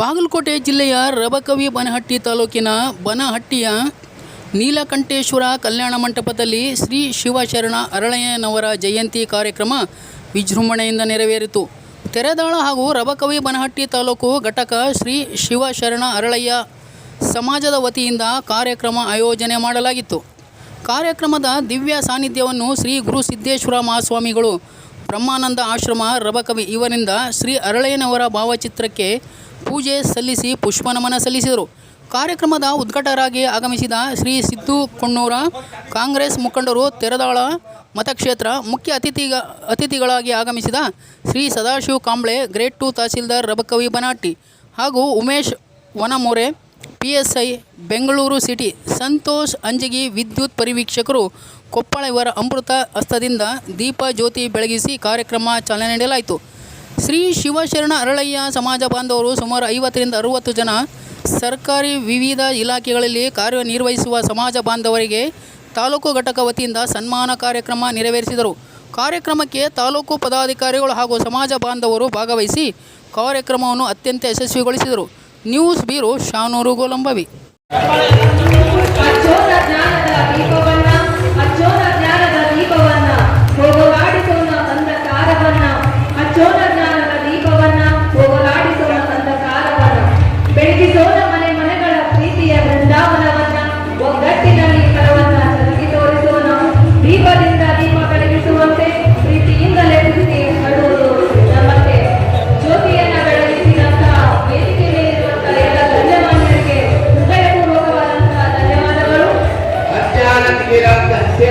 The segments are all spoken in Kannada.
ಬಾಗಲಕೋಟೆ ಜಿಲ್ಲೆಯ ರಬಕವಿ ಬನಹಟ್ಟಿ ತಾಲೂಕಿನ ಬನಹಟ್ಟಿಯ ನೀಲಕಂಠೇಶ್ವರ ಕಲ್ಯಾಣ ಮಂಟಪದಲ್ಲಿ ಶ್ರೀ ಶಿವಶರಣ ಅರಳಯ್ಯನವರ ಜಯಂತಿ ಕಾರ್ಯಕ್ರಮ ವಿಜೃಂಭಣೆಯಿಂದ ನೆರವೇರಿತು. ತೆರೆದಾಳ ಹಾಗೂ ರಬಕವಿ ಬನಹಟ್ಟಿ ತಾಲೂಕು ಘಟಕ ಶ್ರೀ ಶಿವಶರಣ ಅರಳಯ್ಯ ಸಮಾಜದ ವತಿಯಿಂದ ಕಾರ್ಯಕ್ರಮ ಆಯೋಜನೆ ಮಾಡಲಾಗಿತ್ತು. ಕಾರ್ಯಕ್ರಮದ ದಿವ್ಯ ಸಾನ್ನಿಧ್ಯವನ್ನು ಶ್ರೀ ಗುರು ಸಿದ್ದೇಶ್ವರ ಮಹಾಸ್ವಾಮಿಗಳು ಬ್ರಹ್ಮಾನಂದ ಆಶ್ರಮ ರಬಕವಿ ಇವರಿಂದ ಶ್ರೀ ಅರಳಯ್ಯನವರ ಭಾವಚಿತ್ರಕ್ಕೆ ಪೂಜೆ ಸಲ್ಲಿಸಿ ಪುಷ್ಪನಮನ ಸಲ್ಲಿಸಿದರು. ಕಾರ್ಯಕ್ರಮದ ಉದ್ಘಾಟಕರಾಗಿ ಆಗಮಿಸಿದ ಶ್ರೀ ಸಿದ್ದು ಕೊಣ್ಣೂರ ಕಾಂಗ್ರೆಸ್ ಮುಖಂಡರು ತೆರದಾಳ ಮತಕ್ಷೇತ್ರ ಮುಖ್ಯ ಅತಿಥಿಗ, ಅತಿಥಿಗಳಾಗಿ ಆಗಮಿಸಿದ ಶ್ರೀ ಸದಾಶಿವ ಕಾಂಬ್ಳೆ, ಗ್ರೇಟ್ ಟು ತಹಸೀಲ್ದಾರ್ ರಬಕವಿ ಬನಾಟಿ ಹಾಗೂ Umesh Vanamore P S I Bengaluru city, Santosh Anjagi ವಿದ್ಯುತ್ ಪರಿವೀಕ್ಷಕರು ಕೊಪ್ಪಳ ಇವರ ಅಮೃತ ಹಸ್ತದಿಂದ ದೀಪ ಜ್ಯೋತಿ ಬೆಳಗಿಸಿ ಕಾರ್ಯಕ್ರಮ ಚಾಲನೆ ನೀಡಲಾಯಿತು. ಶ್ರೀ ಶಿವಶರಣ ಅರಳಯ್ಯ ಸಮಾಜ ಬಾಂಧವರು ಸುಮಾರು ಐವತ್ತರಿಂದ ಅರುವತ್ತು ಜನ ಸರ್ಕಾರಿ ವಿವಿಧ ಇಲಾಖೆಗಳಲ್ಲಿ ಕಾರ್ಯನಿರ್ವಹಿಸುವ ಸಮಾಜ ಬಾಂಧವರಿಗೆ ತಾಲೂಕು ಘಟಕ ವತಿಯಿಂದ ಸನ್ಮಾನ ಕಾರ್ಯಕ್ರಮ ನೆರವೇರಿಸಿದರು. ಕಾರ್ಯಕ್ರಮಕ್ಕೆ ತಾಲೂಕು ಪದಾಧಿಕಾರಿಗಳು ಹಾಗೂ ಸಮಾಜ ಬಾಂಧವರು ಭಾಗವಹಿಸಿ ಕಾರ್ಯಕ್ರಮವನ್ನು ಅತ್ಯಂತ ಯಶಸ್ವಿಗೊಳಿಸಿದರು. News bureau ಶಾನೂರು ಗೋಲಂಬವಿ. ಅಜ್ಞಾನತಿಗಿರಾಂತಸ್ಯ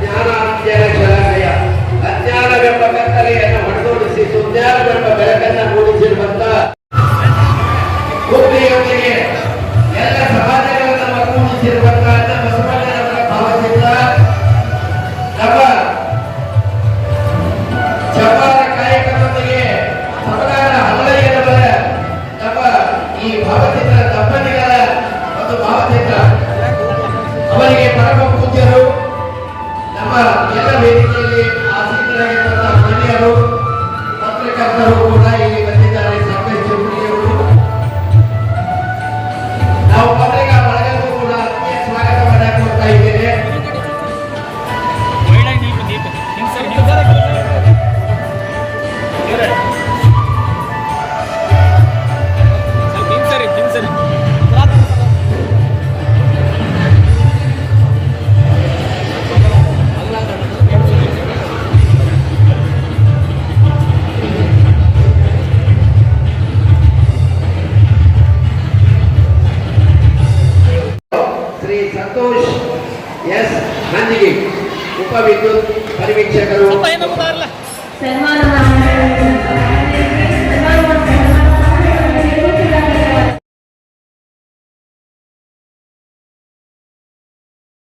ಜ್ಞಾನಾಂಜನ ಶರಣಯ ಅಜ್ಞಾನವೆಂಬ ಕತ್ತಲೆಯನ್ನು ಹೊಡೆದೋಡಿಸಿ ಸುಜ್ಞಾನವೆಂಬ ಬೆಳಕನ್ನು ಮೂಡಿಸಿರುವಂತ ಬುದ್ಧಿಯೊಂದಿಗೆ ಎಲ್ಲ ಸಮಾಜಗಳನ್ನು ಒಗ್ಗೂಡಿಸಿರುವಂತಹ ಬಸವಣ್ಣನವರ ಭಾವಚಿತ್ರ ನಮ್ಮ ಚಪಾರ ಕಾಯಕದೊಂದಿಗೆ ಸವಗಾರ ಹಲ್ಲಯ್ಯನವರ ನಮ್ಮ ಈ ಭಾವಚಿತ್ರ ದಂಪತಿಗಳ ಒಂದು ಭಾವಚಿತ್ರ. ಅವರಿಗೆ ಪರಮ ಪೂಜ್ಯರು ನಮ್ಮ ಎಲ್ಲ ವೇದಿಕೆಯಲ್ಲಿ ಆಸೀನರಾಗಿರುವಂತಹ ಮಹಿಳೆಯರು ಪತ್ರಕರ್ತರು ಕೂಡ ಸಂತೋಷ್. ಎಸ್ ನಂದಿಗೆ ಉಪವಿದ್ಯುತ್ ಪರಿವೀಕ್ಷಕರು. ಸರ್ವಾನುಮಾನ